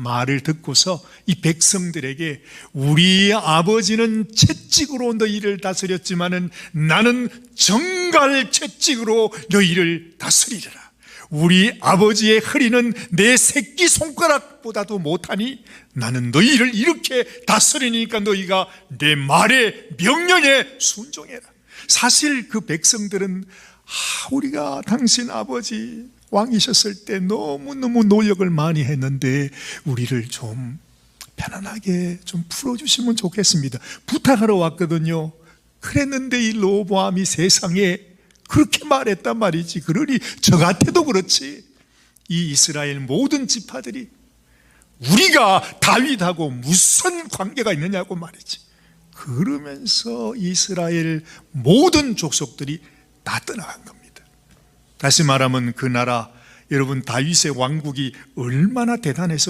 말을 듣고서 이 백성들에게 우리 아버지는 채찍으로 너희를 다스렸지만은 나는 정갈 채찍으로 너희를 다스리리라. 우리 아버지의 허리는 내 새끼 손가락보다도 못하니 나는 너희를 이렇게 다스리니까 너희가 내 말에 명령에 순종해라. 사실 그 백성들은 아, 우리가 당신 아버지 왕이셨을 때 너무너무 노력을 많이 했는데 우리를 좀 편안하게 좀 풀어주시면 좋겠습니다. 부탁하러 왔거든요. 그랬는데 이 로보암이 세상에 그렇게 말했단 말이지. 그러니 저 같아도 그렇지. 이 이스라엘 모든 지파들이 우리가 다윗하고 무슨 관계가 있느냐고 말이지. 그러면서 이스라엘 모든 족속들이 다 떠나간 겁니다. 다시 말하면 그 나라 여러분 다윗의 왕국이 얼마나 대단해서